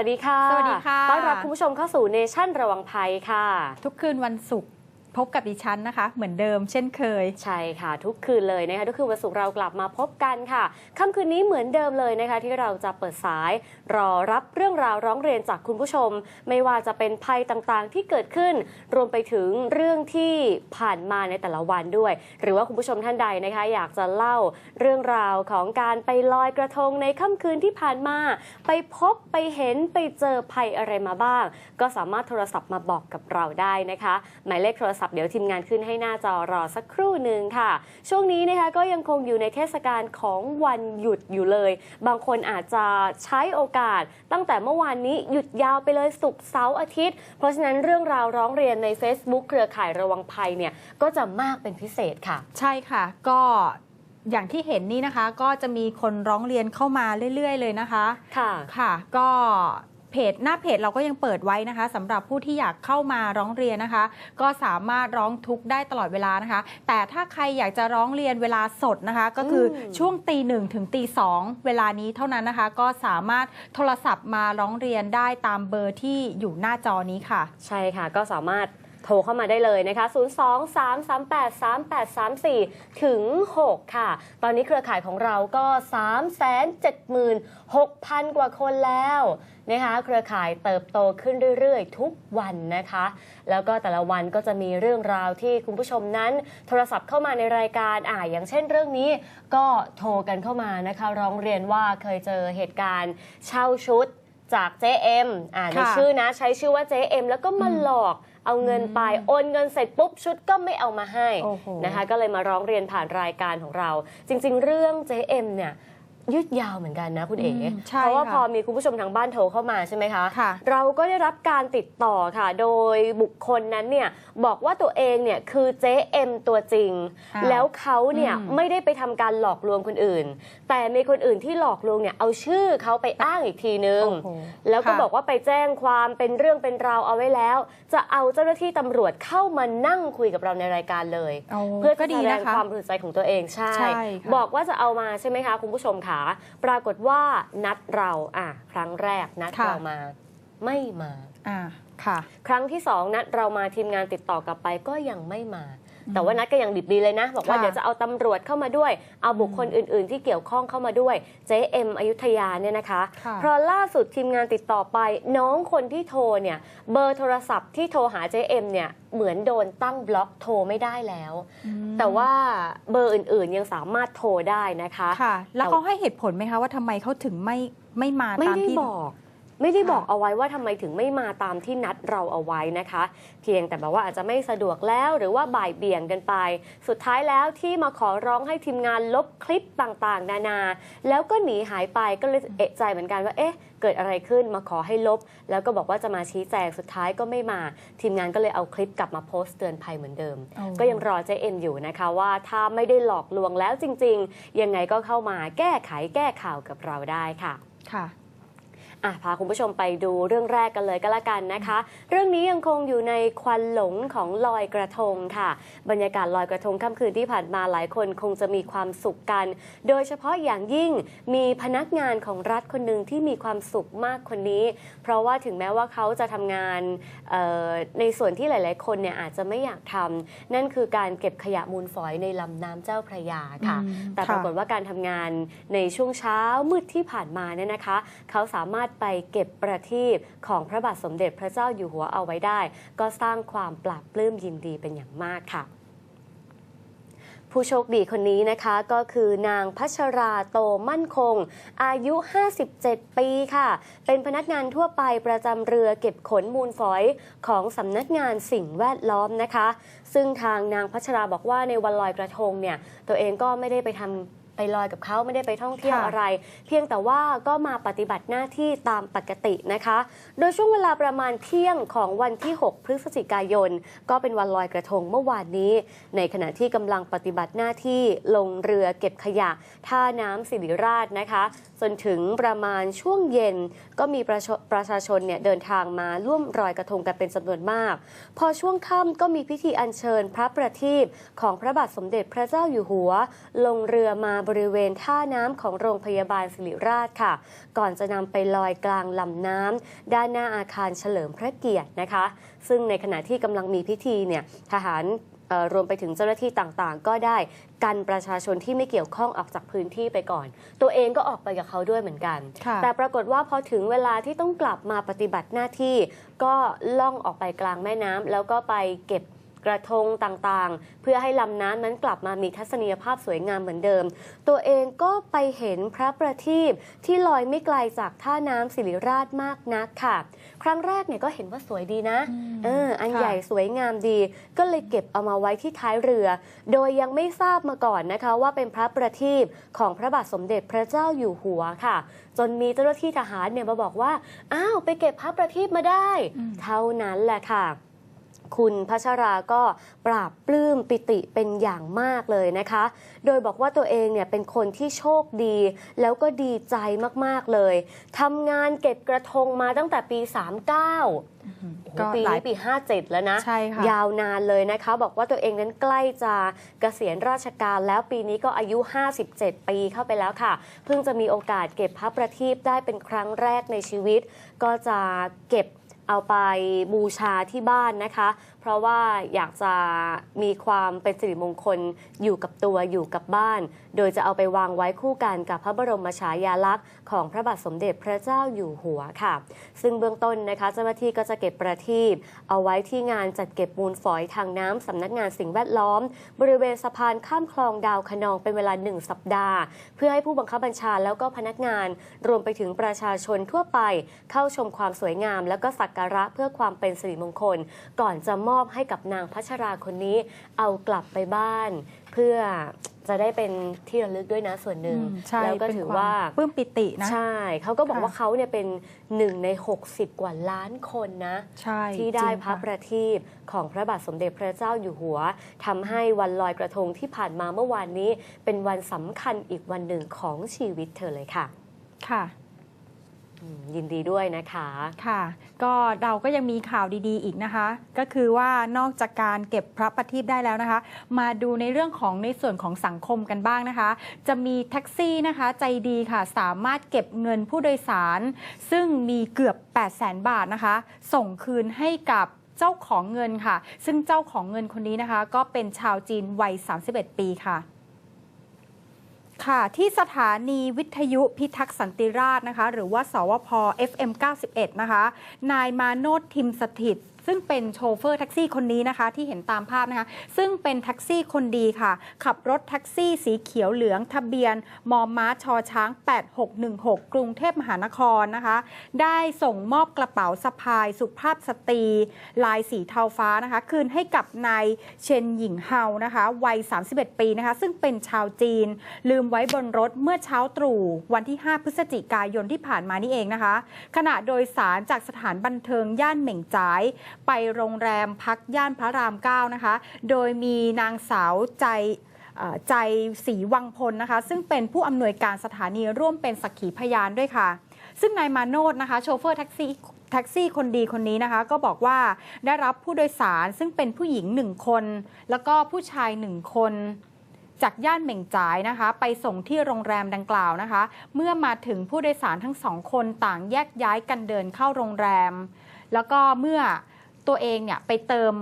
สวัสดีค่ะ สวัสดีค่ะ ต้อนรับคุณผู้ชมเข้าสู่เนชั่นระวังภัยค่ะ ทุกคืนวันศุกร์ พบกับดิฉันนะคะ เหมือนเดิมเช่นเคย ใช่ค่ะ ทุกคืนเลยนะคะทุกคืนวันศุกร์เรากลับมาพบกันค่ะค่ำคืนนี้เหมือนเดิมเลยนะคะ ที่เราจะเปิดสาย รอรับเรื่องราวร้องเรียนจากคุณผู้ชม ไม่ว่าจะเป็นภัยต่างๆ ที่เกิดขึ้น รวมไปถึงเรื่องที่ผ่านมาในแต่ละวันด้วย หรือว่าคุณผู้ชมท่านใดนะคะ อยากจะเล่าเรื่องราวของการไปลอยกระทงในค่ำคืนที่ผ่านมา ไปพบไปเห็นไปเจอภัยอะไรมาบ้าง ก็สามารถโทรศัพท์มาบอกกับเราได้นะคะ หมายเลขโทรศัพท์เดี๋ยวทีมงานขึ้นให้หน้าจอรอสักครู่หนึ่งค่ะ ช่วงนี้นะคะก็ยังคงอยู่ในเทศกาลของวันหยุดอยู่เลย บางคนอาจจะใช้โอกาส ตั้งแต่เมื่อวานนี้หยุดยาวไปเลยศุกร์เสาร์อาทิตย์ เพราะฉะนั้นเรื่องราวร้องเรียนใน Facebook เครือข่ายระวังภัยเนี่ยก็จะมากเป็นพิเศษค่ะ ใช่ค่ะ ก็อย่างที่เห็นนี่นะคะก็จะมีคนร้องเรียนเข้ามาเรื่อย ๆ เลยนะคะ ค่ะ ค่ะ ก็ เพจหน้าเพจเราก็ยังเปิดไว้นะคะสำหรับผู้ที่อยากเข้ามาร้องเรียนนะคะ ก็สามารถร้องทุกข์ได้ตลอดเวลานะคะ แต่ถ้าใครอยากจะร้องเรียนเวลาสดนะคะ ก็คืออมช่วงตีหนึ่งถึงตีสองเวลานี้เท่านั้นนะคะ ก็สามารถโทรศัพท์มาร้องเรียนได้ตามเบอร์ที่อยู่หน้าจอนี้ค่ะ ใช่ค่ะก็สามารถโทรเข้ามาได้เลยนะคะ 0 2 3 3 8 3 8 3 4 ถึง 6 ค่ะ ตอนนี้เครือข่ายของเราก็ 3 7 6 0 0 0 กว่าคนแล้ว นะคะเครือข่ายเติบโตขึ้นเรื่อยๆ ทุกวันนะคะ แล้วก็แต่ละวันก็จะมีเรื่องราวที่คุณผู้ชมนั้น โทรศัพท์เข้ามาในรายการอ่าอย่างเช่นเรื่องนี้ก็โทรกันเข้ามานะคะ ร้องเรียนว่าเคยเจอเหตุการณ์เช่าชุดจากเจเอ็มอ่าในค่ะชื่อนะใช้ชื่อว่าเจเอ็มแล้วก็มาหลอกเอาเงินไปโอนเงินเสร็จปุ๊บชุดก็ไม่เอามาให้โอ้โหนะคะ ก็เลยมาร้องเรียนผ่านรายการของเรา จริง ๆ เรื่อง JM เนี่ย ยืดยาวเหมือนกันนะคุณเอ๋อืมใช่เพราะว่าค่ะพอมีคุณผู้ชมทางบ้านโทรเข้ามาใช่ไหมคะค่ะเราก็ได้รับการติดต่อค่ะ โดยบุคคลนั้นเนี่ยบอกว่าตัวเองเนี่ยคือ JM ตัวจริงอ้าวแล้วเขาเนี่ยอืมไม่ได้ไปทำการหลอกลวงคนอื่น แต่มีคนอื่นที่หลอกลวงเนี่ยเอาชื่อเขาไปอ้างอีกทีนึงโอ้โหแล้วก็ค่ะบอกว่าไปแจ้งความเป็นเรื่องเป็นราวเอาไว้แล้ว จะเอาเจ้าหน้าที่ตำรวจเข้ามานั่งคุยกับเราในรายการเลยโอ้เพื่อก็ที่ดีจะแสดนะงคะความบริสุทธิ์ใจของตัวเองใช่ใช่ค่ะบอกว่าจะเอามาใช่ไหมคะคุณผู้ชมขาปรากฏว่านัดเราอะครั้งแรกนัดค่ะเรามาไม่มา อ่าค่ะ ครั้งที่สองนัดเรามาทีมงานติดต่อกลับไปก็ยังไม่มา แต่ว่านัดก็ยังดิบดีเลยนะ บอกว่าค่ะเดี๋ยวจะเอาตำรวจเข้ามาด้วย เอาบุคคลอื่น ๆ ที่เกี่ยวข้องเข้ามาด้วย เจ๊เอ็มอยุธยาเนี่ยนะคะค่ะเพราะล่าสุดทีมงานติดต่อไป น้องคนที่โทรเนี่ยเบอร์โทรศัพท์ที่โทรหาเจ๊เอ็มเนี่ยเหมือนโดนตั้งบล็อกโทรไม่ได้แล้วอืมแต่ว่าเบอร์อื่น ๆ ยังสามารถโทรได้นะคะค่ะแล้วเขาให้เหตุผลไหมคะว่าทำไมเขาถึงไม่ไม่มาไม่ตามได้ที่บอก ไม่ได้ค่ะบอกเอาไว้ว่าทำไมถึงไม่มาตามที่นัดเราเอาไว้นะคะ เพียงแต่แบบว่าอาจจะไม่สะดวกแล้วหรือว่าบ่ายเบี่ยงกันไป สุดท้ายแล้วที่มาขอร้องให้ทีมงานลบคลิปต่างๆ นานา แล้วก็หนีหายไปก็เลยเอะใจเหมือนกันว่าเอ๊ะเกิดอะไรขึ้นมาขอให้ลบ แล้วก็บอกว่าจะมาชี้แจงสุดท้ายก็ไม่มา ทีมงานก็เลยเอาคลิปกลับมาโพสต์เตือนภัยเหมือนเดิมโอ้ก็ยังรอเจเอ็มอยู่นะคะว่าถ้าไม่ได้หลอกลวงแล้วจริง ๆ ยังไงก็เข้ามาแก้ไขแก้ข่าวกับเราได้ค่ะค่ะ อะพาคุณผู้ชมไปดูเรื่องแรกกันเลยก็แล้วกันนะคะ เรื่องนี้ยังคงอยู่ในควันหลงของลอยกระทงค่ะ บรรยากาศลอยกระทงค่ำคืนที่ผ่านมาหลายคนคงจะมีความสุขกัน โดยเฉพาะอย่างยิ่งมีพนักงานของรัฐคนหนึ่งที่มีความสุขมากคนนี้ เพราะว่าถึงแม้ว่าเขาจะทำงานเอ่อในส่วนที่หลาย ๆ คนเนี่ยอาจจะไม่อยากทำนั่นคือการเก็บขยะมูลฝอยในลำน้ำเจ้าพระยาค่ะอืมแต่ปค่ะรากฏว่าการทำงานในช่วงเช้ามืดที่ผ่านมาเนี่ยนะคะ เขาสามารถไปเก็บประทีปของพระบาทสมเด็จพระเจ้าอยู่หัวเอาไว้ได้ ก็สร้างความปราบปลื้มยินดีเป็นอย่างมากค่ะผู้โชคดีคนนี้นะคะก็คือนางพัชราโตมั่นคง อายุ 57 ปีค่ะ เป็นพนักงานทั่วไปประจำเรือเก็บขนมูลฝอยของสำนักงานสิ่งแวดล้อมนะคะ ซึ่งทางนางพัชราบอกว่าในวันลอยกระทงเนี่ย ตัวเองก็ไม่ได้ไปทำ ไปลอยกับเขาไม่ได้ไปท่องเที่ยวค่ะอะไร เพียงแต่ว่าก็มาปฏิบัติหน้าที่ตามปกตินะคะ โดยช่วงเวลาประมาณเที่ยงของวันที่ 6 พฤศจิกายน ก็เป็นวันลอยกระทงเมื่อวานนี้ ในขณะที่กำลังปฏิบัติหน้าที่ลงเรือเก็บขยะท่าน้ำสิริราชนะคะจนถึงประมาณช่วงเย็นก็มีประชประชาชนเนี่ยเดินทางมาร่วมรอยกระทงกันเป็นจำนวนมาก พอช่วงค่ำก็มีพิธีอัญเชิญพระประทีปของพระบาทสมเด็จพระเจ้าอยู่หัว ลงเรือมาบบริเวณท่าน้ำของโรงพยาบาลศิริราชค่ะ ก่อนจะนำไปลอยกลางลำน้ำด้านหน้าอาคารเฉลิมพระเกียรตินะคะ ซึ่งในขณะที่กำลังมีพิธีเนี่ยทหารเอ่อรวมไปถึงเจ้าหน้าที่ต่างๆ ก็ได้กันประชาชนที่ไม่เกี่ยวข้องออกจากพื้นที่ไปก่อน ตัวเองก็ออกไปกับเขาด้วยเหมือนกันค่ะแต่ปรากฏว่าพอถึงเวลาที่ต้องกลับมาปฏิบัติหน้าที่ ก็ล่องออกไปกลางแม่น้ำแล้วก็ไปเก็บ กระทงต่างๆ เพื่อให้ลำน้ำนั้นกลับมามีทัศนียภาพสวยงามเหมือนเดิม ตัวเองก็ไปเห็นพระประทีปที่ลอยไม่ไกลจากท่าน้ำสิริราชมากนักค่ะ ครั้งแรกเนี่ยก็เห็นว่าสวยดีนะเอออันค่ะใหญ่สวยงามดี ก็เลยเก็บเอามาไว้ที่ท้ายเรือ โดยยังไม่ทราบมาก่อนนะคะ ว่าเป็นพระประทีปของพระบาทสมเด็จพระเจ้าอยู่หัวค่ะ จนมีเจ้าหน้าที่ทหารเนี่ยมาบอกว่าอ้าวไปเก็บพระประทีปมาได้ เท่านั้นแหละค่ะ คุณพัชราก็ปราบปลื้มปิติเป็นอย่างมากเลยนะคะ โดยบอกว่าตัวเองเนี่ยเป็นคนที่โชคดี แล้วก็ดีใจมากๆเลยทำงานเก็บกระทงมาตั้งแต่ปี 39โอ้โหก็ปีหลายนี้ปี 57 แล้วนะใช่ค่ะยาวนานเลยนะคะ บอกว่าตัวเองนั้นใกล้จะเกษียณราชการแล้วปีนี้ก็อายุ 57 ปีเข้าไปแล้วค่ะ เพิ่งจะมีโอกาสเก็บพระประทีปได้เป็นครั้งแรกในชีวิต ก็จะเก็บ เอาไปบูชาที่บ้านนะคะเพราะว่าอยากจะมีความเป็นสิริมงคลอยู่กับตัวอยู่กับบ้าน โดยจะเอาไปวางไว้คู่กันกับพระบรมฉายาลักษณ์ของพระบาทสมเด็จพระเจ้าอยู่หัวค่ะ ซึ่งเบื้องต้นนะคะเจ้าหน้าที่ก็จะเก็บประทีปเอาไว้ที่งานจัดเก็บมูลฝอยทางน้ำสำนักงานสิ่งแวดล้อม บริเวณสะพานข้ามคลองดาวคะนองเป็นเวลาหนึ่งสัปดาห์ เพื่อให้ผู้บังคับบัญชาแล้วก็พนักงาน รวมไปถึงประชาชนทั่วไป เข้าชมความสวยงาม แล้วก็สักการะเพื่อความเป็นสิริมงคล ก่อนจะมอบให้กับนางพัชราคนนี้เอากลับไปบ้าน เพื่อจะได้เป็นที่ระลึกด้วยนะส่วนหนึ่งอืมใช่แล้วก็เป็นถือควมว่าปลื้มปิตินะ ใช่เขาก็บอกค่ะว่าเขาเนี่ยเป็นหนึ่งใน 60 กว่าล้านคนนะ ใช่ที่ได้จงพระค่ประทีปของพระบาทสมเด็จพระเจ้าอยู่หัวทำให้วันลอยกระทงที่ผ่านมาเมื่อวานนี้ เป็นวันสำคัญอีกวันหนึ่งของชีวิตเธอเลยค่ะ ค่ะอืม ยินดีด้วยนะคะค่ะ ก็เราก็ยังมีข่าวดีๆอีกนะคะ ก็คือว่านอกจากการเก็บพระประทีปได้แล้วนะคะ มาดูในเรื่องของในส่วนของสังคมกันบ้างนะคะ จะมีแท็กซี่นะคะใจดีค่ะ สามารถเก็บเงินผู้โดยสาร ซึ่งมีเกือบ 8 0 0แสนบาทนะคะ ส่งคืนให้กับเจ้าของเงินค่ะ ซึ่งเจ้าของเงินคนนี้นะคะ ก็เป็นชาวจีนวัย 31 ปีค่ะ ค่ะที่สถานีวิทยุพิทักษ์สันติราศ์นะคะ หรือว่าสวพ FM 91 นะคะ นายมาโนดทิมสถิตซึ่งเป็นโชเฟอร์แท็กซี่คนนี้นะคะ ที่เห็นตามภาพนะคะ ซึ่งเป็นแท็กซี่คนดีค่ะ ขับรถแท็กซี่สีเขียวเหลืองทะเบียน มอม้าชอช้าง 8616 กรุงเทพมหานครนะคะ ได้ส่งมอบกระเป๋าสะพายสุภาพสตรี ลายสีเทาฟ้านะคะ คืนให้กับนายเชนหญิงเฮานะคะวัย 31 ปีนะคะ ซึ่งเป็นชาวจีน ลืมไว้บนรถเมื่อเช้าตรู่วันที่ 5 พฤศจิกายนที่ผ่านมานี่เองนะคะขณะโดยสารจากสถานบันเทิงย่านเหม่งจ่ายไปโรงแรมพักย่านพระราม 9 นะคะ โดยมีนางสาวใจใจศรีวังพลนะคะ ซึ่งเป็นผู้อำนวยการสถานีร่วมเป็นสักขีพยานด้วยค่ะ ซึ่งนายมาโนดนะคะ โชเฟอร์แท็กซี่แท็กซี่คนดีคนนี้นะคะ ก็บอกว่าได้รับผู้โดยสารซึ่งเป็นผู้หญิงหนึ่งคน แล้วก็ผู้ชายหนึ่งคนจากย่านเหม่งจ่ายนะคะ ไปส่งที่โรงแรมดังกล่าวนะคะ เมื่อมาถึงผู้โดยสารทั้งสองคนต่างแยกย้ายกันเดินเข้าโรงแรม แล้วก็เมื่อ ตัวเองเนี่ยไปเติม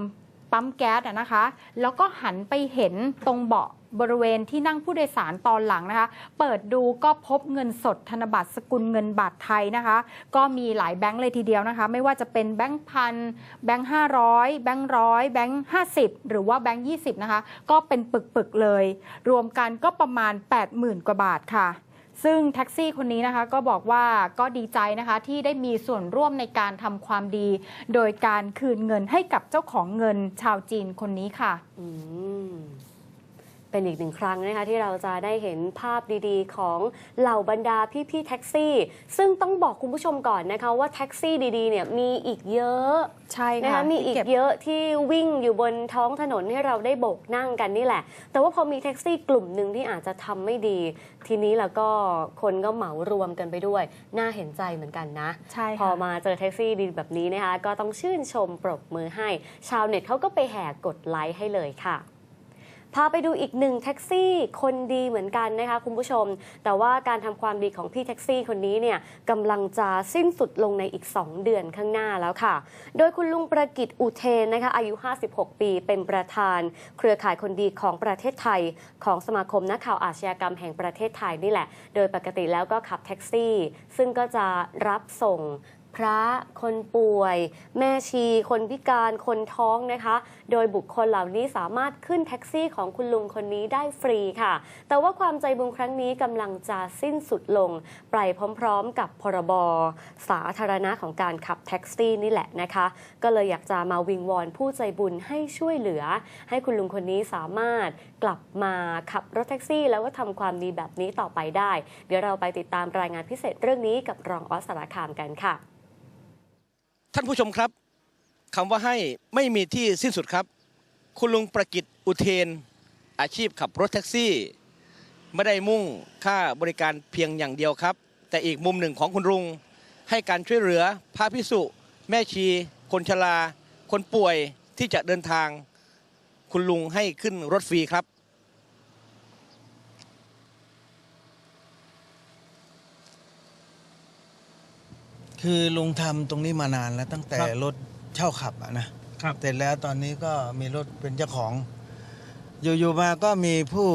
ปั๊มแก๊สนะคะ แล้วก็หันไปเห็นตรงเบาะบริเวณที่นั่งผู้โดยสารตอนหลังนะคะ เปิดดูก็พบเงินสดธนบัตรสกุลเงินบาทไทยนะคะ ก็มีหลายแบงค์เลยทีเดียวนะคะ ไม่ว่าจะเป็นแบงค์พันแบงค์ห้าร้อยแบงค์ร้อยแบงค์ห้าสิบหรือว่าแบงค์ยี่สิบนะคะ ก็เป็นปึกๆเลย รวมกันก็ประมาณ 80,000 กว่าบาทค่ะ ซึ่งแท็กซี่คนนี้นะคะก็บอกว่าก็ดีใจนะคะที่ได้มีส่วนร่วมในการทำความดี โดยการคืนเงินให้กับเจ้าของเงินชาวจีนคนนี้ค่ะอืม เป็นอีกหนึ่งครั้งนะคะที่เราจะได้เห็นภาพดีๆ ของเหล่าบรรดาพี่ๆแท็กซี่ ซึ่งต้องบอกคุณผู้ชมก่อนนะคะว่าแท็กซี่ดีๆเนี่ยมีอีกเยอะใช่นะคะค่ะมีอีกที่เบเยอะที่วิ่งอยู่บนท้องถนนให้เราได้โบกนั่งกันนี่แหละ แต่ว่าพอมีแท็กซี่กลุ่มหนึ่งที่อาจจะทำไม่ดี ทีนี้แล้วก็คนก็เหมารวมกันไปด้วย น่าเห็นใจเหมือนกันนะใช่พอค่ะมาเจอแท็กซี่ดีแบบนี้นะคะก็ต้องชื่นชมปรบมือให้ ชาวเน็ตเขาก็ไปแห่กดไลค์ให้เลยค่ะพาไปดูอีกหนึ่งแท็กซี่คนดีเหมือนกันนะคะคุณผู้ชม แต่ว่าการทำความดีของพี่แท็กซี่คนนี้เนี่ยกำลังจะสิ้นสุดลงในอีก 2 เดือนข้างหน้าแล้วค่ะ โดยคุณลุงประกิตอุเทนนะคะอายุ 56 ปีเป็นประธาน เครือข่ายคนดีของประเทศไทย ของสมาคมนักข่าวอาชญากรรมแห่งประเทศไทยนี่แหละ โดยปกติแล้วก็ขับแท็กซี่ ซึ่งก็จะรับส่ง พระ คนป่วย แม่ชี คนพิการคนท้องนะคะ โดยบุคคลเหล่านี้สามารถขึ้นแท็กซี่ของคุณลุงคนนี้ได้ฟรีค่ะ แต่ว่าความใจบุญครั้งนี้กำลังจะสิ้นสุดลง ไปพร้อมๆ กับพรบสาธารณะของการขับแท็กซี่นี่แหละนะคะ ก็เลยอยากจะมาวิงวอนผู้ใจบุญให้ช่วยเหลือ ให้คุณลุงคนนี้สามารถกลับมาขับรถแท็กซี่ แล้วก็ทำความดีแบบนี้ต่อไปได้ เดี๋ยวเราไปติดตามรายงานพิเศษเรื่องนี้กับรองออสสารคามกันค่ะ ท่านผู้ชมครับคำว่าให้ไม่มีที่สิ้นสุดครับ คุณลุงประกิตอุเทน อาชีพขับรถแท็กซี่ ไม่ได้มุ่งค่าบริการเพียงอย่างเดียวครับ แต่อีกมุมหนึ่งของคุณลุง ให้การช่วยเหลือพระพิสุแม่ชี คนชราคนป่วยที่จะเดินทาง คุณลุงให้ขึ้นรถฟรีครับ คือลุงทำตรงนี้มานานแล้วตั้งแต่ครับรถเช่าขับอะนะครับ เสร็จแล้วตอนนี้ก็มีรถเป็นเจ้าของ อยู่ๆมาก็มีผู้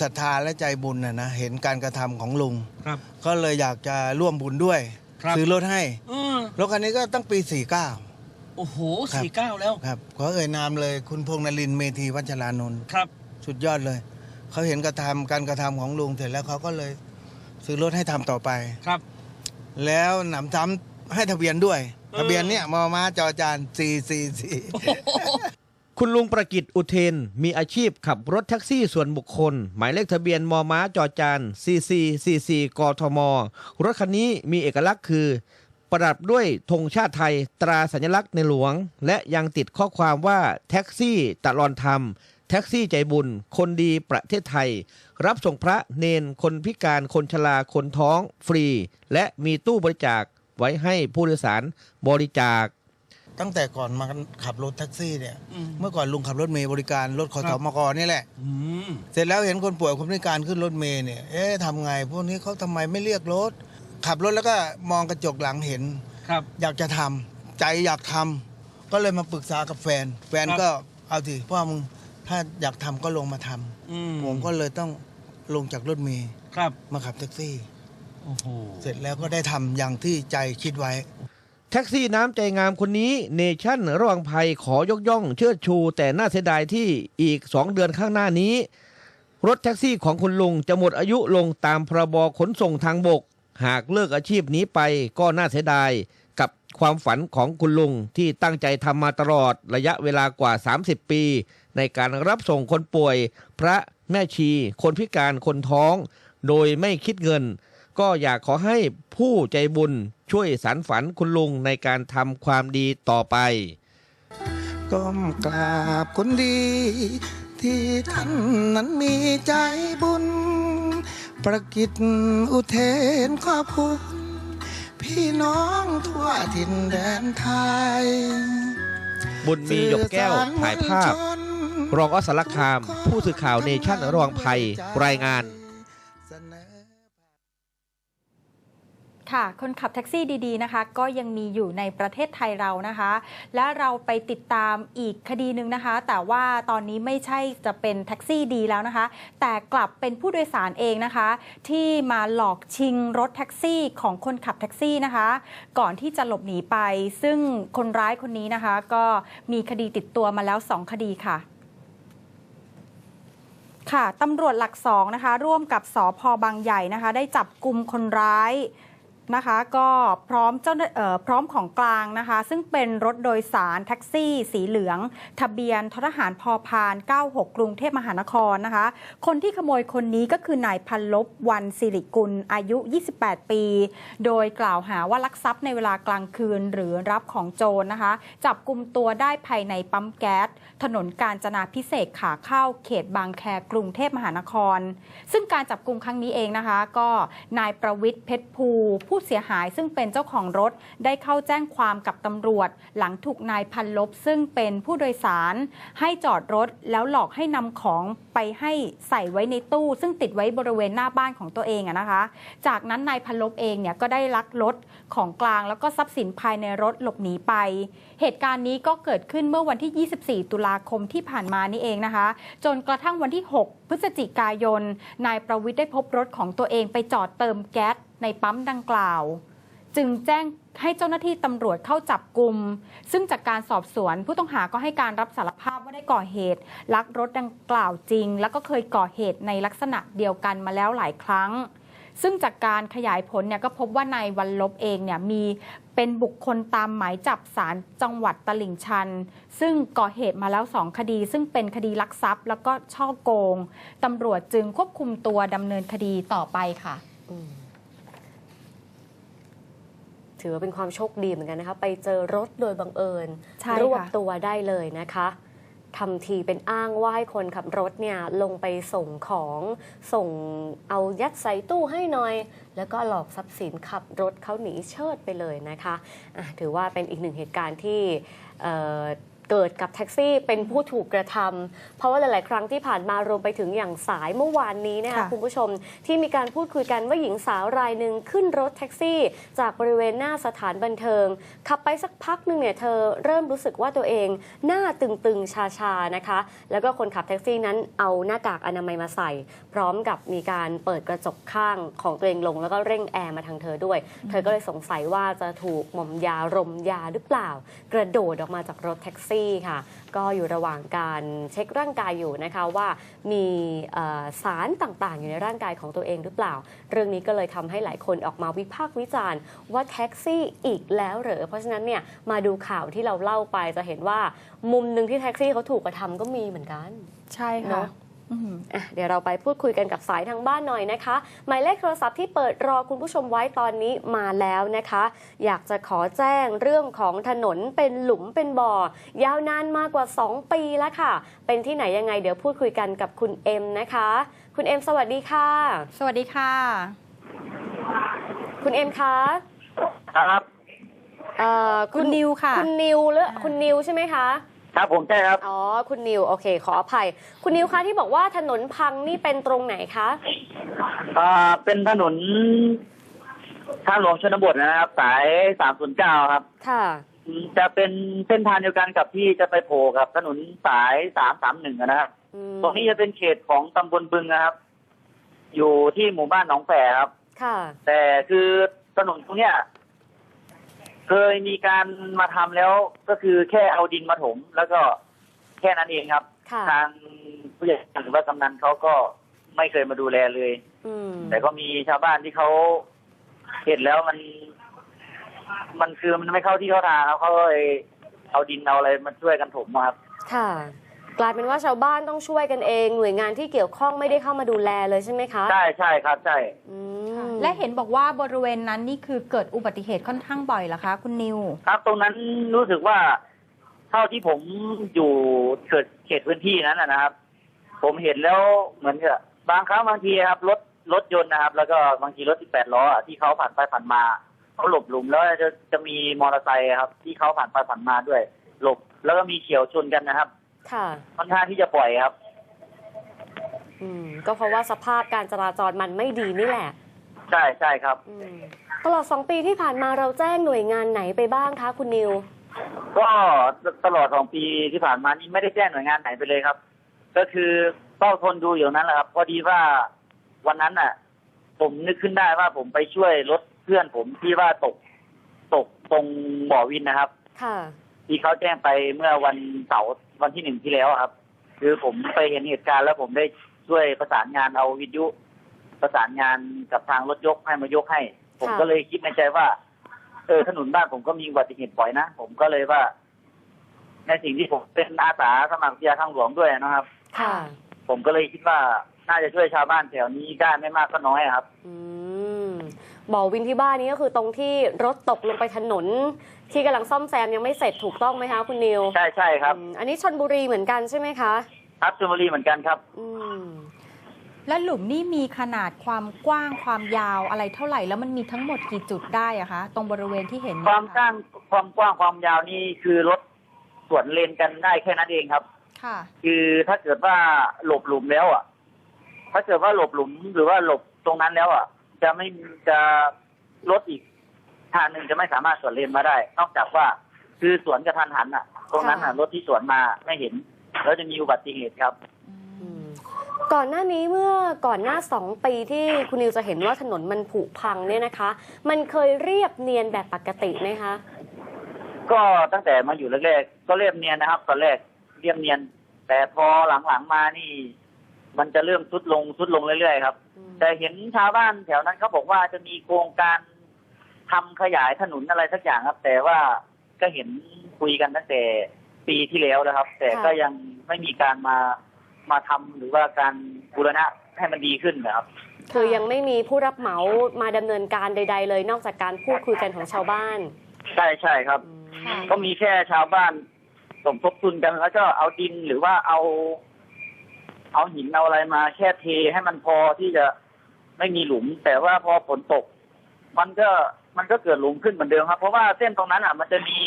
ศรัทธาและใจบุญนะนะเห็นการกระทำของลุง ครับ ก็เลยอยากจะร่วมบุญด้วย ครับ ซื้อรถให้อืมรถคันนี้ก็ตั้งปี 49 โอ้โหครับ สี่เก้าแล้วครับ ขอเอ่ยนามเลยคุณพงษ์นรินทร์เมธีวัชรานนท์ ครับ สุดยอดเลย เขาเห็นกระทำการกระทำของลุงเสร็จแล้วเขาก็เลย ซื้อรถให้ทำต่อไป ครับ แล้วหนำซ้ำให้ทะเบียนด้วยเออทะเบียนเนี่ยมอมาจอจาน444คุณลุงประกิตอุเทน มีอาชีพขับรถแท็กซี่ส่วนบุคคล หมายเลขทะเบียนมอม้าจอจาน 4444 กทม รถคันนี้มีเอกลักษณ์คือ ประดับด้วยธงชาติไทยตราสัญลักษณ์ในหลวง และยังติดข้อความว่าแท็กซี่ตะลอนธรรม แท็กซี่ใจบุญ คนดีประเทศไทย รับส่งพระเนน คนพิการคนชราคนท้อง ฟรี และมีตู้บริจาคไว้ให้ผู้โดยสารบริจาค ตั้งแต่ก่อนมาขับรถแท็กซี่เนี่ย เมื่อก่อนลุงขับรถเมย์บริการรถขอสมกนี่แหละอืมเสร็จแล้วเห็นคนป่วยคนพิการขึ้นรถเมย์เนี่ย เอ๊ะทำไง พวกนี้เขาทำไมไม่เรียกรถ ขับรถแล้วก็มองกระจกหลังเห็นครับ อยากจะทำใจอยากทำก็เลยมาปรึกษากับแฟน แฟนครับก็เอาทีพ่อมึง ถ้าอยากทำก็ลงมาทำอืมผมก็เลยต้องลงจากรถเมย์ครับมาขับแท็กซี่ โอ้โหเสร็จแล้วก็ได้ทำอย่างที่ใจคิดไว้ แท็กซี่น้ำใจงามคนนี้เนชั่นระวังภัยขอยกย่อง เชิดชู แต่น่าเสียดายที่อีก2เดือนข้างหน้านี้ รถแท็กซี่ของคุณลุงจะหมดอายุลงตามพรบขนส่งทางบก หากเลิกอาชีพนี้ไปก็น่าเสียดายกับ ความฝันของคุณลุงที่ตั้งใจทำมาตลอดระยะเวลากว่า 30 ปี ในการรับส่งคนป่วย พระแม่ชี คนพิการคนท้อง โดยไม่คิดเงิน ก็อยากขอให้ผู้ใจบุญช่วยสารฝันคุณลุงในการทำความดีต่อไป ก้มกราบคนดี ที่ท่านนั้นมีใจบุญ ประกิตอุเทนขอบคุณ พี่น้องทั่วถิ่นแดนไทย บุญมีหยกแก้วถ่ายภาพ รองอสสารคาม ผู้สื่อข่าวเนชั่นรองภัย รายงาน ค่ะ คนขับแท็กซี่ดีๆนะคะ ก็ยังมีอยู่ในประเทศไทยเรานะคะ และเราไปติดตามอีกคดีหนึ่งนะคะ แต่ว่าตอนนี้ไม่ใช่จะเป็นแท็กซี่ดีแล้วนะคะ แต่กลับเป็นผู้โดยสารเองนะคะ ที่มาหลอกชิงรถแท็กซี่ของคนขับแท็กซี่นะคะ ก่อนที่จะหลบหนีไป ซึ่งคนร้ายคนนี้นะคะ ก็มีคดีติดตัวมาแล้ว 2 คดีค่ะค่ะตำรวจหลักสองนะคะ ร่วมกับสอพอบางใหญ่นะคะ ได้จับกลุ่มคนร้าย นะคะก็พร้อมเจ้าพร้อมของกลางนะคะ ซึ่งเป็นรถโดยสารแท็กซี่ สีเหลือง ทะเบียนททหารพอพาน 96 กรุงเทพมหานครนะคะ คนที่ขโมยคนนี้ก็คือนายพันลบวันสิริกุลอายุ 28 ปี โดยกล่าวหาว่าลักทรัพย์ในเวลากลางคืนหรือรับของโจรนะคะ จับกลุ่มตัวได้ภายในปั๊มแก๊สถนนกาญจนาพิเศษขาเข้าเขตบางแคกรุงเทพมหานคร ซึ่งการจับกลุ่มครั้งนี้เองนะคะ ก็นายประวิทย์เพชรภูผู้ผู้เสียหายซึ่งเป็นเจ้าของรถได้เข้าแจ้งความกับตำรวจ หลังถูกนายพันลบซึ่งเป็นผู้โดยสาร ให้จอดรถแล้วหลอกให้นำของไปให้ใส่ไว้ในตู้ ซึ่งติดไว้บริเวณหน้าบ้านของตัวเองนะคะ จากนั้นนายพันลบเองเนี่ยก็ได้ลักรถของกลางแล้วก็ทรัพย์สินภายในรถหลบหนีไป เหตุการณ์นี้ก็เกิดขึ้นเมื่อวันที่ 24 ตุลาคมที่ผ่านมานี่เองนะคะ จนกระทั่งวันที่ 6 พฤศจิกายน นายประวิทย์ได้พบรถของตัวเองไปจอดเติมแก๊ส ในปั๊มดังกล่าว จึงแจ้งให้เจ้าหน้าที่ตำรวจเข้าจับกลุ่มซึ่งจากการสอบสวนผู้ต้องหาก็ให้การรับสารภาพว่าได้ก่อเหตุ ลักรถดังกล่าวจริง แล้วก็เคยก่อเหตุในลักษณะเดียวกันมาแล้วหลายครั้ง ซึ่งจากการขยายผลเนี่ยก็พบว่านายวันลบเองเนี่ยมีเป็นบุคคลตามหมายจับศาลจังหวัดตลิ่งชัน ซึ่งก่อเหตุมาแล้วสองคดี ซึ่งเป็นคดีลักทรัพย์ แล้วก็ช่อโกงตำรวจจึงควบคุมตัวดำเนินคดีต่อไปค่ะอื ถือว่าเป็นความโชคดีเหมือนกันนะคะ ไปเจอรถโดยบังเอิญใช่ค่ะรวบตัวได้เลยนะคะทำทีเป็นอ้างว่าให้คนขับรถเนี่ยลงไปส่งของส่งเอายัดใส่ตู้ให้หน่อย แล้วก็หลอกทรัพย์สินขับรถเขาหนีเชิดไปเลยนะคะอะถือว่าเป็นอีกหนึ่งเหตุการณ์ที่ เอ่อเกิดกับแท็กซี่เป็นผู้ถูกกระทำเพราะว่าหลาย ๆ ครั้งที่ผ่านมารวมไปถึงอย่างสายเมื่อวานนี้นะคะค่ะคุณผู้ชมที่มีการพูดคุยกันว่าหญิงสาวรายหนึ่งขึ้นรถแท็กซี่ จากบริเวณหน้าสถานบันเทิง ขับไปสักพักหนึ่งเนี่ยเธอเริ่มรู้สึกว่าตัวเองหน้าตึง ๆ ชา ๆ นะคะ แล้วก็คนขับแท็กซี่นั้นเอาหน้ากากอนามัยมาใส่ พร้อมกับมีการเปิดกระจกข้างของตัวเองลง แล้วก็เร่งแอร์มาทางเธอด้วย เธอก็เลยสงสัยว่าจะถูกหม่อมยารมยาหรือเปล่า กระโดดออกมาจากรถแท็กซี่ค่ะ ก็อยู่ระหว่างการเช็คร่างกายอยู่นะคะว่ามีเอ่อสารต่างๆ อยู่ในร่างกายของตัวเองหรือเปล่า เรื่องนี้ก็เลยทำให้หลายคนออกมาวิพากษ์วิจารณ์ ว่าแท็กซี่อีกแล้วเหรอเพราะฉะนั้นเนี่ยมาดูข่าวที่เราเล่าไปจะเห็นว่า มุมหนึ่งที่แท็กซี่เขาถูกกระทำก็มีเหมือนกัน ใช่เนค่ะอะอืมอะ เดี๋ยวเราไปพูดคุยกันกับสายทางบ้านหน่อยนะคะ หมายเลขโทรศัพท์ที่เปิดรอคุณผู้ชมไว้ตอนนี้มาแล้วนะคะ อยากจะขอแจ้งเรื่องของถนนเป็นหลุมเป็นบ่อ ยาวนานมากกว่า 2 ปีแล้วค่ะ เป็นที่ไหนยังไงเดี๋ยวพูดคุยกันกับคุณเอ็มนะคะ คุณเอ็มสวัสดีค่ะ สวัสดีค่ะ คุณเอ็มคะครับเอ่อคุณนิวค่ะ คุณนิวหรือคุณนิวใช่ไหมคะ ครับผมใช่ครับ อ๋อ คุณนิว โอเค ขออภัย คุณนิวคะที่บอกว่าถนนพังนี่เป็นตรงไหนคะอ่าเป็นถนนทางหลวงชนบทนะครับ สายสามศูนย์เก้าครับ ค่ะอืมจะเป็นเส้นทางเดียวกันกับที่จะไปโผล่กับ ถนนสายสามสามหนึ่งนะครับอืมตรงนี้จะเป็นเขตของตำบลบึงนะครับ อยู่ที่หมู่บ้านหนองแฝครับ ค่ะ แต่คือถนนตรงเนี้ย เคยมีการมาทำแล้วก็คือแค่เอาดินมาถม แล้วก็แค่นั้นเองครับค่ะทางผู้ใหญ่หรือว่ากำนันเขาก็ไม่เคยมาดูแลเลยอืมแต่ก็มีชาวบ้านที่เขาเห็นแล้วมัน มันคือมันไม่เข้าที่เข้าทางครับเขาเลยเอาดินเอาอะไรมาช่วยกันถมอะครับ ค่ะ กลายเป็นว่าชาวบ้านต้องช่วยกันเอง หน่วยงานที่เกี่ยวข้องไม่ได้เข้ามาดูแลเลยใช่ไหมคะใช่ใช่ครับใช่อืมและเห็นบอกว่าบริเวณนั้นนี่คือเกิดอุบัติเหตุค่อนข้างบ่อยเหรอคะ คุณนิว ครับตรงนั้นรู้สึกว่า เท่าที่ผมอยู่เกิดเขตพื้นที่นั้นนะนะครับ ผมเห็นแล้วเหมือนกับบางครั้งบางทีครับรถรถยนต์นะครับ แล้วก็บางทีรถที่แปดล้ออะที่เขาผ่านไปผ่านมาเขาหลบหลุมแล้วจะจะมีมอเตอร์ไซค์ครับ ที่เขาผ่านไปผ่านมาด้วย หลบแล้วก็มีเฉียวชนกันนะครับ ค่ะค่อนข้างที่จะปล่อยครับ อืม ก็เพราะว่าสภาพการจราจรมันไม่ดีนี่แหละ ใช่ใช่ครับอืมตลอดสองปีที่ผ่านมาเราแจ้งหน่วยงานไหนไปบ้างคะคุณนิว ก็ตลอดสองปีที่ผ่านมานี่ไม่ได้แจ้งหน่วยงานไหนไปเลยครับ ก็คือเฝ้าทนดูอยู่นั้นแหละครับพอดีว่าวันนั้นน่ะ ผมนึกขึ้นได้ว่าผมไปช่วยรถเพื่อนผมที่ว่าตก ตกตรงบ่อวินนะครับ ค่ะ ที่เขาแจ้งไปเมื่อวันเสาร์วันที่หนึ่งที่แล้วอะครับ คือผมไปเห็นเหตุการณ์แล้วผมได้ช่วยประสานงานเอาวิทยุ ประสานงานกับทางรถยกให้มายกให้ ผมค่ะก็เลยคิดในใจว่า เออถนนบ้านผมก็มีอุบัติเหตุบ่อยนะผมก็เลยว่า ในสิ่งที่ผมเป็นอาสาสมัครวิทยาทางหลวงด้วยนะครับค่ะผมก็เลยคิดว่าน่าจะช่วยชาวบ้านแถวนี้ได้ไม่มากก็น้อยอะครับ อืม บ่อวินที่บ้านนี้ก็คือตรงที่รถตกลงไปถนน ที่กำลังซ่อมแซมยังไม่เสร็จถูกต้องไหมคะคุณนิวใช่ใช่ครับ อืมอันนี้ชนบุรีเหมือนกันใช่ไหมคะครับชลบุรีเหมือนกันครับ อืมและหลุมนี่มีขนาดความกว้างความยาวอะไรเท่าไหร่ แล้วมันมีทั้งหมดกี่จุดได้อะคะ ตรงบริเวณที่เห็นคเนี่วายมกว้างความกว้างความยาวนี่คือรถสวนเลนกันได้แค่นั้นเองครับ ค่ะ คือถ้าเกิดว่าหลบหลุมแล้วอะ ถ้าเกิดว่าหลบหลุมหรือว่าหลบตรงนั้นแล้วอะ จะไม่จะรถอีกทางหนึ่งจะไม่สามารถสวนเลนมาได้ นอกจากว่าคือสวนกระทันหันอะ ตรงนั้นอะรถที่สวนมาไม่เห็น แล้วจะมีอุบัติเหตุครับอืมก่อนหน้านี้เมื่อก่อนหน้าสองปีที่คุณนิวจะเห็นว่าถนนมันผุพังเนี่ยนะคะ มันเคยเรียบเนียนแบบปกติไหมคะ ก็ตั้งแต่มาอยู่แรกๆก็เรียบเนียนนะครับ ตอนแรกเรียบเนียน แต่พอหลังๆมานี่ มันจะเริ่มทุดลงทุดลงเรื่อยๆครับอืม แต่เห็นชาวบ้านแถวนั้นเขาบอกว่าจะมีโครงการทำขยายถนนอะไรสักอย่างครับ แต่ว่าก็เห็นคุยกันตั้งแต่ปีที่แล้วแล้วครับ แต่ก็ยังไม่มีการมามาทำหรือว่าการบูรณะให้มันดีขึ้นนะครับคือยังไม่มีผู้รับเหมามาดำเนินการใด ๆ เลย นอกจากการพูดคุยกันของชาวบ้าน ใช่ใช่ครับอืมค่ะก็มีแค่ชาวบ้านสมทบทุนกันแล้วก็เอาดินหรือว่าเอา เอาหินเอาอะไรมาแค่เทให้มันพอที่จะไม่มีหลุม แต่ว่าพอฝนตก มันก็มันก็เกิดหลุมขึ้นเหมือนเดิมครับ เพราะว่าเส้นตรงนั้นอะ มันจะมี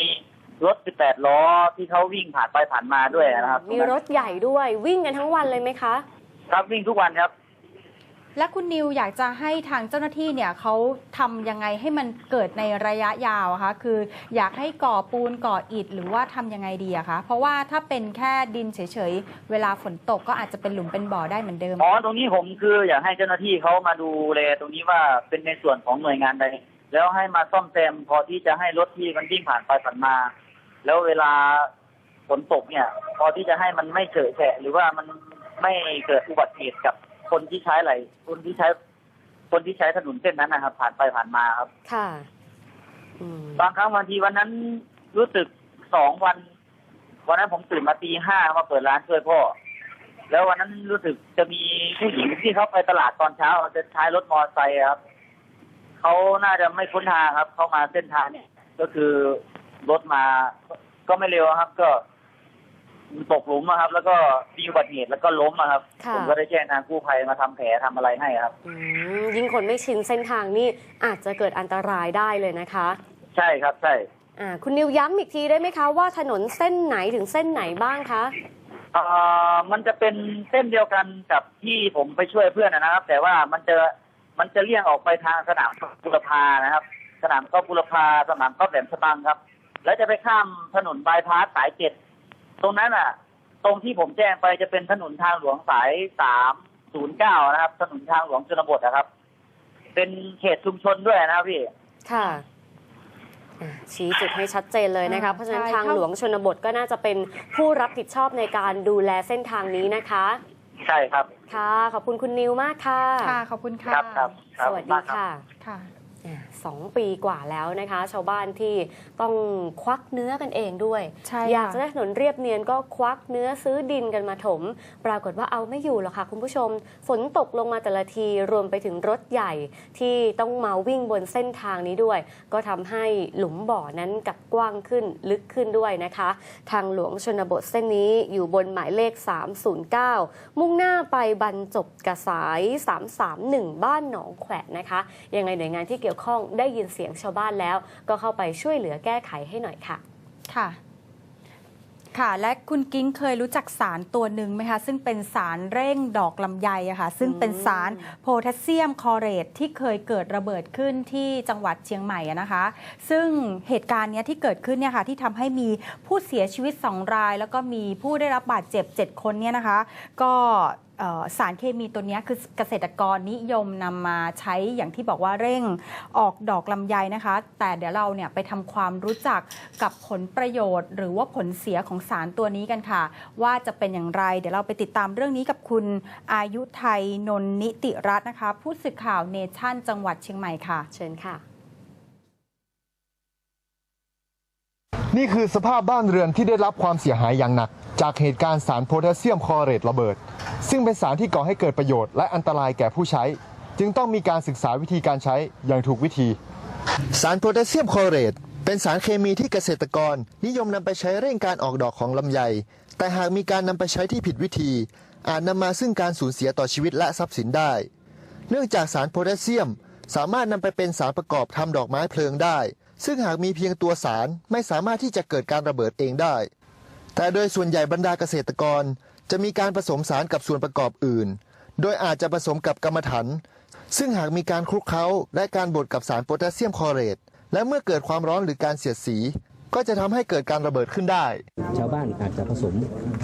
รถ 18 ล้อที่เขาวิ่งผ่านไปผ่านมาด้วยนะครับ มีรถใหญ่ด้วยวิ่งกันทั้งวันเลยไหมคะ ครับวิ่งทุกวันครับ และคุณนิวอยากจะให้ทางเจ้าหน้าที่เนี่ยเขาทำยังไงให้มันเกิดในระยะยาวอะคะคืออยากให้ก่อปูนก่ออิฐหรือว่าทำยังไงดีอะคะเพราะว่าถ้าเป็นแค่ดินเฉยๆ เวลาฝนตกก็อาจจะเป็นหลุมเป็นบ่อได้เหมือนเดิมอ๋อตรงนี้ผมคืออยากให้เจ้าหน้าที่เขามาดูแลตรงนี้ว่าเป็นในส่วนของหน่วยงานใดแล้วให้มาซ่อมแซมพอที่จะให้รถที่มันวิ่งผ่านไปผ่านมา แล้วเวลาฝนตกเนี่ย พอที่จะให้มันไม่เฉอะแฉะหรือว่ามันไม่เกิดอุบัติเหตุกับ คนที่ใช้ไหลคนที่ใช้ คนที่ใช้ถนนเส้นนั้นนะครับ ผ่านไปผ่านมาครับ ค่ะอืมบางครั้งบางทีวันนั้นรู้สึกสองวัน วันนั้นผมตื่นมาตีห้ามาเปิดร้านช่วยพ่อ แล้ววันนั้นรู้สึกจะมีผู้หญิงที่เขาไปตลาดตอนเช้าจะใช้รถมอเตอร์ไซค์ครับเขาน่าจะไม่คุ้นทางครับเขามาเส้นทางเนี่ยก็คือรถมาก็ไม่เร็วครับ ก็ ตกหลุมอะครับ แล้วก็มีอุบัติเหตุแล้วก็ล้มอะครับ ค่ะ ผมก็ได้แจ้งทางกู้ภัยมาทำแผลทำอะไรให้ครับ อืมยิ่งคนไม่ชินเส้นทางนี่อาจจะเกิดอันตรายได้เลยนะคะใช่ครับใช่อ่าคุณนิวย้ำอีกทีได้ไหมคะว่าถนนเส้นไหนถึงเส้นไหนบ้างคะเอ่อมันจะเป็นเส้นเดียวกันกับที่ผมไปช่วยเพื่อนนะครับ แต่ว่ามันจะมันจะเลี่ยงออกไปทางสนามบุรพานะครับ สนามก็บุรพาสนามก็แหลมฉบังครับ แล้วจะไปข้ามถนนบายพาสสายเจ็ด ตรงนั้นอะ ตรงที่ผมแจ้งไปจะเป็นถนนทางหลวงสายสามศูนย์เก้านะครับ ถนนทางหลวงชนบทนะครับ เป็นเขตชุมชนด้วยนะครับพี่ ค่ะอ่าชี้จุดให้ชัดเจนเลยนะคะอ่าเพราะฉะนั้นใช่ทางเข้าหลวงชนบทก็น่าจะเป็นผู้รับผิดชอบในการดูแลเส้นทางนี้นะคะ ใช่ครับ ค่ะ ขอบคุณคุณนิวมากค่ะ ค่ะ ขอบคุณค่ะ ครับครับคสรับวัสดีมากรับ ค่ะ ค่ะอ่า สองปีกว่าแล้วนะคะ ชาวบ้านที่ต้องควักเนื้อกันเองด้วยใช่อยากค่ะจะได้ถนนเรียบเนียนก็ควักเนื้อซื้อดินกันมาถม ปรากฏว่าเอาไม่อยู่หรอกค่ะคุณผู้ชม ฝนตกลงมาแต่ละทีรวมไปถึงรถใหญ่ที่ต้องมาวิ่งบนเส้นทางนี้ด้วย ก็ทำให้หลุมบ่อนั้นกับกว้างขึ้นลึกขึ้นด้วยนะคะ ทางหลวงชนบทเส้นนี้อยู่บนหมายเลข 309 มุ่งหน้าไปบรรจบกระสาย 331 บ้านหนองแขวะนะคะยังไงหน่วยงานที่เกี่ยวข้องได้ยินเสียงชาวบ้านแล้ว ก็เข้าไปช่วยเหลือแก้ไขให้หน่อยค่ะ ค่ะค่ะและคุณกิ้งเคยรู้จักสารตัวหนึ่งไหมคะ ซึ่งเป็นสารเร่งดอกลำไยอะค่ะ ซึ่งเป็นสารโพแทสเซียมคลอเรตที่เคยเกิดระเบิดขึ้นที่จังหวัดเชียงใหม่อะนะคะ ซึ่งเหตุการณ์เนี้ยที่เกิดขึ้นเนี่ยค่ะที่ทำให้มีผู้เสียชีวิต 2 ราย แล้วก็มีผู้ได้รับบาดเจ็บ 7 คนเนี่ยนะคะ ก็เอ่อ สารเคมีตัวเนี้ยคือเกษตรกรนิยมนำมาใช้อย่างที่บอกว่าเร่งออกดอกลำไยนะคะ แต่เดี๋ยวเราเนี่ยไปทำความรู้จักกับผลประโยชน์ หรือว่าผลเสียของสารตัวนี้กันค่ะ ว่าจะเป็นอย่างไร เดี๋ยวเราไปติดตามเรื่องนี้กับคุณอายุไทยนนนิติรัตน์นะคะ ผู้สื่อข่าวเนชั่น จังหวัดเชียงใหม่ค่ะ เชิญค่ะนี่คือสภาพบ้านเรือนที่ได้รับความเสียหายอย่างหนัก จากเหตุการณ์สารโพแทสเซียมคลอเรตระเบิด ซึ่งเป็นสารที่ก่อให้เกิดประโยชน์และอันตรายแก่ผู้ใช้ จึงต้องมีการศึกษาวิธีการใช้อย่างถูกวิธี สารโพแทสเซียมคลอเรตเป็นสารเคมีที่เกษตรกร นิยมนำไปใช้เร่งการออกดอกของลำไย แต่หากมีการนำไปใช้ที่ผิดวิธี อาจนำมาซึ่งการสูญเสียต่อชีวิตและทรัพย์สินได้ เนื่องจากสารโพแทสเซียม สามารถนำไปเป็นสารประกอบทำดอกไม้เพลิงได้ ซึ่งหากมีเพียงตัวสารไม่สามารถที่จะเกิดการระเบิดเองได้ แต่โดยส่วนใหญ่บรรดาเกษตรกร จะมีการผสมสารกับส่วนประกอบอื่น โดยอาจจะผสมกับกรรมฐานซึ่งหากมีการคลุกเคล้าและการบดกับสารโพแทสเซียมคลอเรต และเมื่อเกิดความร้อนหรือการเสียดสี ก็จะทำให้เกิดการระเบิดขึ้นได้ ชาวบ้านอาจจะผสม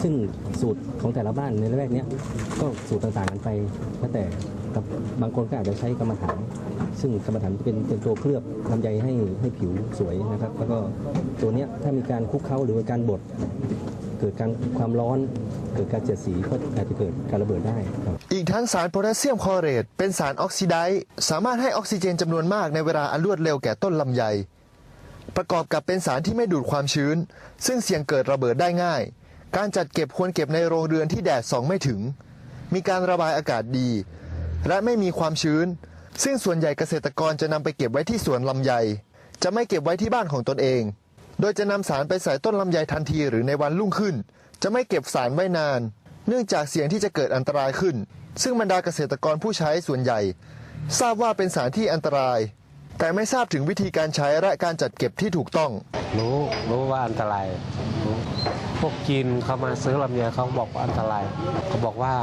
ซึ่งสูตรของแต่ละบ้านในละแวกนี้ก็สูตรต่างๆกันไปแล้วแต่ ครับบางคนก็อาจจะใช้กรรมฐาน ซึ่งกรรมฐานเป็นเป็นตัวเคลือบลำไยให้ให้ผิวสวยนะครับ แล้วก็ตัวเนี้ยถ้ามีการคุกเคล้าหรือการบดเกิดการความร้อนเกิดการเสียดสีก็อาจจะเกิดการระเบิดได้ครับ อีกทั้งสารโพแทสเซียมคลอเรตเป็นสารออกซิไดซ์สามารถให้ออกซิเจนจำนวนมากในเวลาอันรวดเร็วแก่ต้นลำไย ประกอบกับเป็นสารที่ไม่ดูดความชื้น ซึ่งเสี่ยงเกิดระเบิดได้ง่าย การจัดเก็บควรเก็บในโรงเรือนที่แดดส่องไม่ถึง มีการระบายอากาศดี และไม่มีความชื้น ซึ่งส่วนใหญ่เกษตรกรจะนำไปเก็บไว้ที่สวนลำไย จะไม่เก็บไว้ที่บ้านของตนเอง โดยจะนำสารไปใส่ต้นลำไยทันทีหรือในวันรุ่งขึ้น จะไม่เก็บสารไว้นาน เนื่องจากเสี่ยงที่จะเกิดอันตรายขึ้น ซึ่งบรรดาเกษตรกรผู้ใช้ส่วนใหญ่ ทราบว่าเป็นสารที่อันตราย แต่ไม่ทราบถึงวิธีการใช้และการจัดเก็บที่ถูกต้อง รู้รู้ว่าอันตรายรู้พวกจีนเขามาซื้อลำไยเขาบอกว่าอันตรายเขาบอกว่า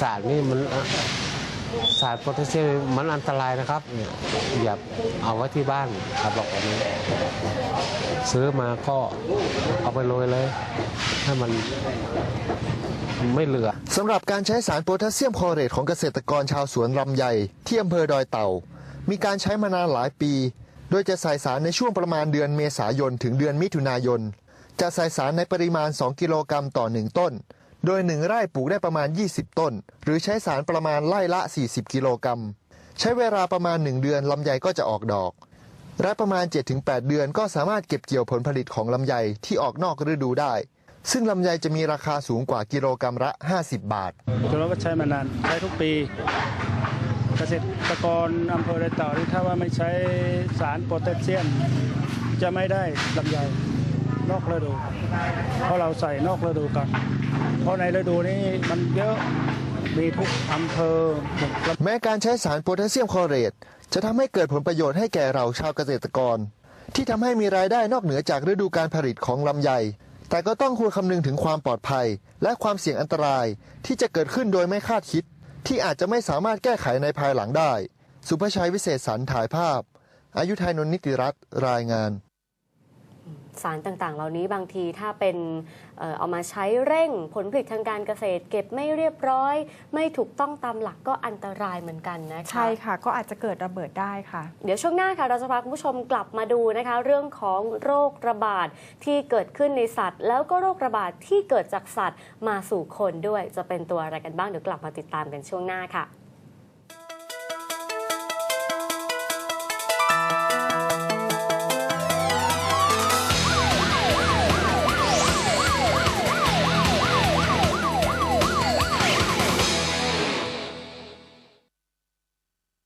สารนี่มัน สารโพแทสเซียมมันอันตรายนะครับเนี่ยอย่าเอาไว้ที่บ้านเขาบอกแบบนี้ ซื้อมาก็เอาไปโรยเลย ให้มันไม่เหลือสำหรับการใช้สารโพแทสเซียมคอเรตของเกษตรกรชาวสวนลำไยที่อำเภอดอยเต่า มีการใช้มานานหลายปี โดยจะใส่สารในช่วงประมาณเดือนเมษายนถึงเดือนมิถุนายน จะใส่สารในปริมาณ 2 กิโลกรัมต่อ 1 ต้น โดย1ไร่ปลูกได้ประมาณ 20 ต้น หรือใช้สารประมาณไร่ละ 40 กิโลกรัม ใช้เวลาประมาณ 1 เดือนลำไยก็จะออกดอกและประมาณ 7-8 เดือนก็สามารถเก็บเกี่ยวผลผลิตของลำไยที่ออกนอกฤดูได้ ซึ่งลำไยจะมีราคาสูงกว่ากิโลกรัมละ 50 บาทเราก็ใช้มานานใช้ทุกปีเกษตรกรอำเภอไรเต่านี่ถ้าว่าไม่ใช้สารโพแทสเซียมจะไม่ได้ลำไย นอกฤดู เพราะเราใส่นอกฤดูกัน เพราะในฤดูนี้มันเยอะมีทุกอำเภอหมแม้การใช้สารโพแทสเซียมคลอเรตจะทำให้เกิดผลประโยชน์ให้แก่เราชาวเกษตรกร ที่ทำให้มีรายได้นอกเหนือจากฤดูการผลิตของลำไย แต่ก็ต้องควรคำนึงถึงความปลอดภัย และความเสี่ยงอันตรายที่จะเกิดขึ้นโดยไม่คาดคิด ที่อาจจะไม่สามารถแก้ไขในภายหลังได้ สุภชัยวิเศษสรรถ่ายภาพอายุไทยนนนิติรัตน์รายงาน สารต่างๆ เหล่านี้บางทีถ้าเป็นเอ่อเอามาใช้เร่งผลผลิตทางการเกษตร เก็บไม่เรียบร้อย ไม่ถูกต้องตามหลักก็อันตรายเหมือนกันนะคะใช่ค่ะ ก็อาจจะเกิดระเบิดได้ค่ะ เดี๋ยวช่วงหน้าค่ะเราจะพาคุณผู้ชมกลับมาดูนะคะ เรื่องของโรคระบาดที่เกิดขึ้นในสัตว์ แล้วก็โรคระบาดที่เกิดจากสัตว์มาสู่คนด้วย จะเป็นตัวอะไรกันบ้างเดี๋ยวกลับมาติดตามกันช่วงหน้าค่ะ